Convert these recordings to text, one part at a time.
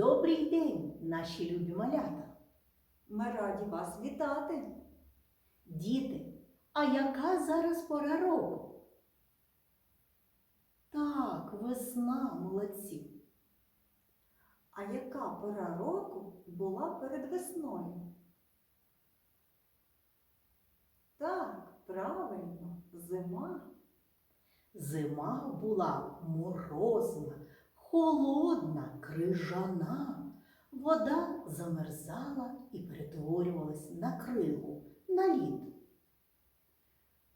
Добрий день, наші любі малята. Ми раді вас вітати. Діти, а яка зараз пора року? Так, весна, молодці. А яка пора року була перед весною? Так, правильно, зима. Зима була морозна, холодна, крижана. Вода замерзала і перетворювалась на кригу, на лід.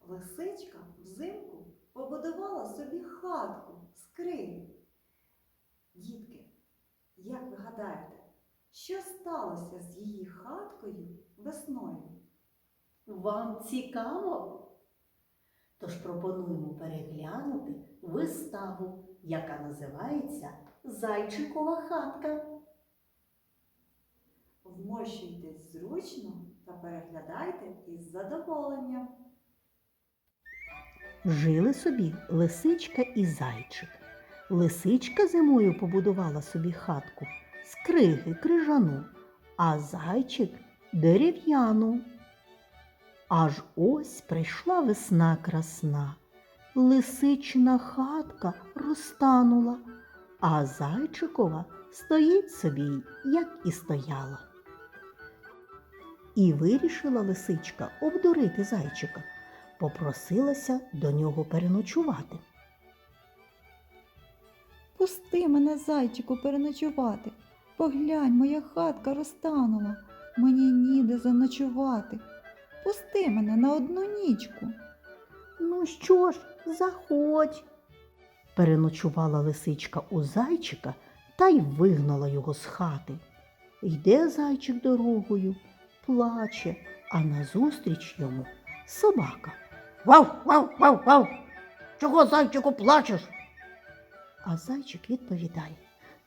Лисичка взимку побудувала собі хатку з криги. Дітки, як ви гадаєте, що сталося з її хаткою весною? Вам цікаво? Тож пропонуємо переглянути виставу, яка називається Зайчикова хатка. Вмощуйтесь зручно та переглядайте із задоволенням. Жили собі лисичка і зайчик. Лисичка зимою побудувала собі хатку з криги крижану, а зайчик дерев'яну. Аж ось прийшла весна красна. Лисичина хатка розтанула, а зайчикова стоїть собі, як і стояла. І вирішила лисичка обдурити зайчика попросилася до нього переночувати. Пусти мене, зайчику, переночувати. Поглянь, моя хатка розтанула. Мені ніде заночувати. Пусти мене на одну нічку. Ну що ж, заходь. Переночувала лисичка у зайчика та й вигнала його з хати. Йде зайчик дорогою, плаче, а назустріч йому собака. Вав, вав, вав, вав. Чого, зайчику, плачеш? А зайчик відповідає.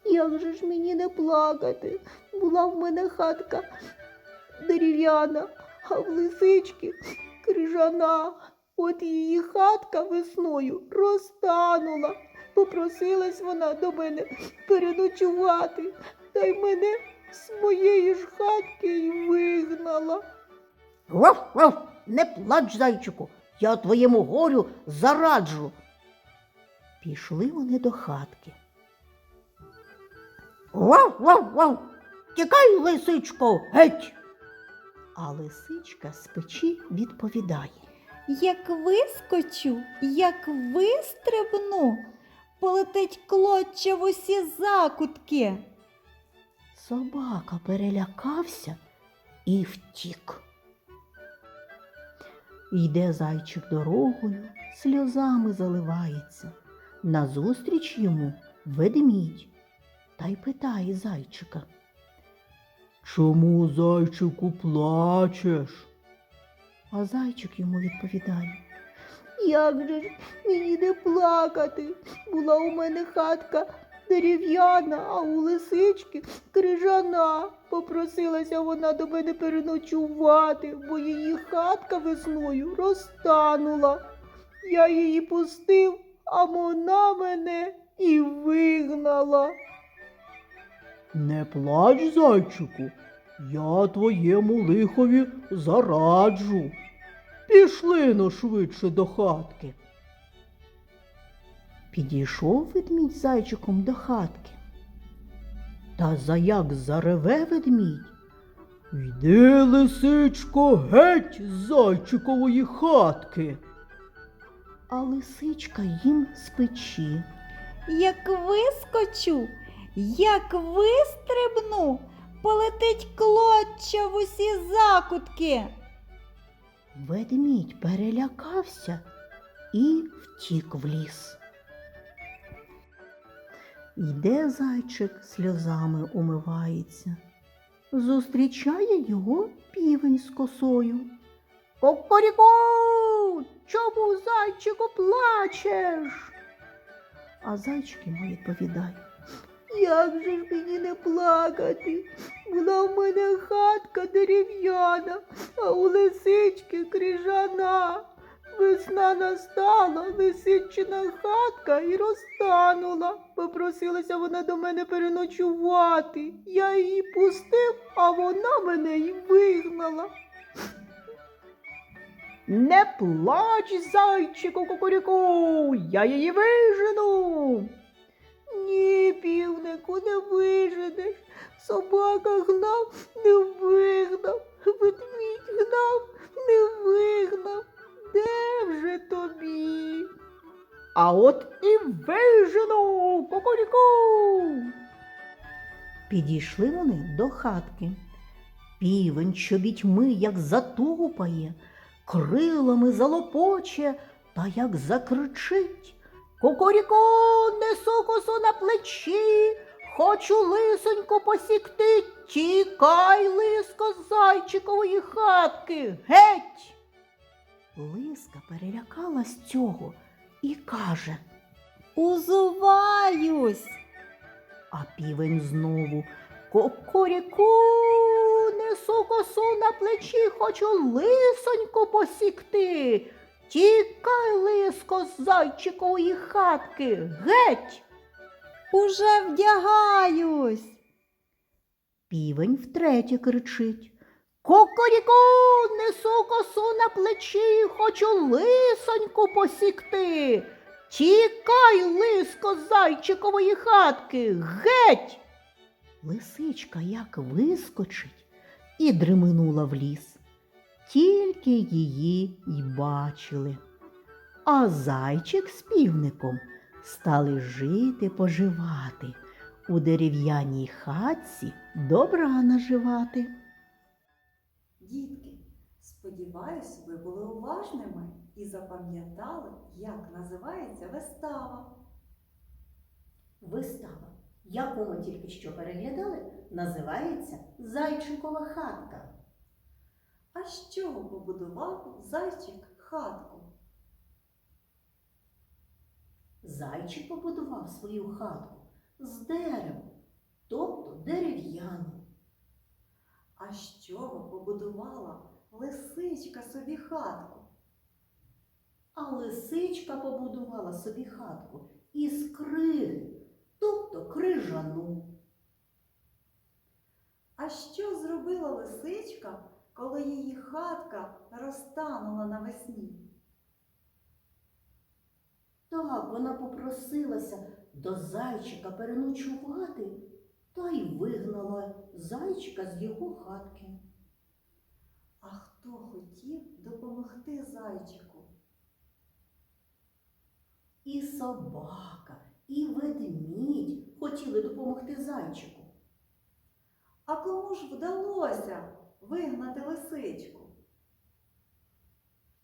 Як же ж мені не плакати? Була в мене хатка дерев'яна, а в лисички крижана. От її хатка весною розтанула. Попросилась вона до мене переночувати, та й мене з моєї ж хатки й вигнала. Вав, вав, не плач, зайчику. Я твоєму горю зараджу. Пішли вони до хатки. Вав, вав, вав. Тікай, лисичко, геть. А лисичка з печі відповідає. Як вискочу, як вистрибну, полетить клоча в усі закутки. Собака перелякався і втік. Йде зайчик дорогою, сльозами заливається. Назустріч йому ведмідь та й питає зайчика. Чому, зайчику, плачеш? А зайчик йому відповідає. Як же ж мені не плакати? Була у мене хатка дерев'яна, а у лисички крижана. Попросилася вона до мене переночувати, бо її хатка весною розтанула. Я її пустив, а вона мене і вигнала. Не плач, зайчику, я твоєму лихові зараджу. Пішли но швидше до хатки. Підійшов ведмідь зайчиком до хатки. Та за як зареве ведмідь, Йди, лисичко, геть з зайчикової хатки. а лисичка їм з печі. Як вискочу, як вистрибну, полетить клоча в усі закутки. Ведмідь перелякався і втік в ліс. Йде зайчик, сльозами умивається. Зустрічає його півень з косою. Кокоріку, чому зайчику плачеш? А зайчик йому відповідає. Як же ж мені не плакати? Була в мене хатка дерев'яна, а у лисички крижана. Весна настала, лисичина хатка і розтанула. Попросилася вона до мене переночувати. Я її пустив, а вона мене й вигнала. Не плач, зайчику кукуріку, я її вижену. Ні, півнику, не виженеш. Собака гнав, не вигнав. Ведмідь гнав, не вигнав. Де вже тобі? А от і вижену, кукуріку. Підійшли вони до хатки. Півень чобітьми, як затупає, крилами залопоче та як закричить. Кукуріку, несу косу на плечі, хочу лисоньку посікти. Тікай, лиско, з зайчикової хатки, геть. Лиска перелякалась цього і каже, Узуваюсь. а півень знову Кокоріку, несу косу на плечі, хочу лисоньку посікти. Тікай, лиско, з зайчикової хатки, геть. Уже вдягаюсь. Півень втретє кричить. Кокоріку, несу косу на плечі, хочу лисоньку посікти. Тікай, лиско, з зайчикової хатки, геть. Лисичка як вискочить і дременула в ліс. Тільки її й бачили. А зайчик з півником стали жити поживати у дерев'яній хатці добра наживати. Дітки, сподіваюсь, ви були уважними і запам'ятали, як називається вистава. Вистава, яку ми тільки що переглядали, називається Зайчикова хатка. А з чого побудував зайчик хатку? Зайчик побудував свою хатку з дерева, тобто дерев'яну. А з чого побудувала лисичка собі хатку? А лисичка побудувала собі хатку із криги, тобто крижану. А що зробила лисичка, коли її хатка розтанула навесні? Так вона попросилася до зайчика переночувати та й вигнала зайчика з його хатки. А хто хотів допомогти зайчику? І собака, і ведмідь хотіли допомогти зайчику. А кому ж вдалося вигнати лисичку?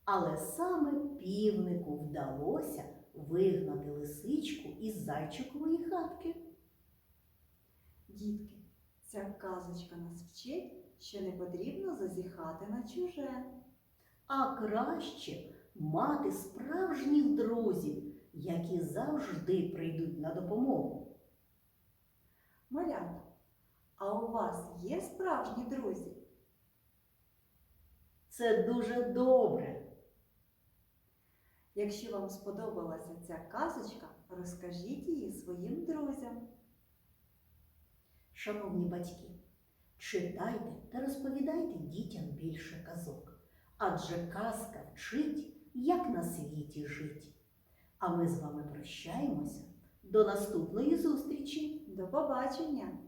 Але саме півнику вдалося вигнати лисичку із зайчикової хатки. Дітки, ця казочка нас вчить, що не потрібно зазіхати на чуже. А краще мати справжніх друзів, які завжди прийдуть на допомогу. Малята, а у вас є справжні друзі? Це дуже добре. Якщо вам сподобалася ця казочка, розкажіть її своїм друзям. Шановні батьки, читайте та розповідайте дітям більше казок, адже казка вчить, як на світі жить. А ми з вами прощаємося. До наступної зустрічі! До побачення!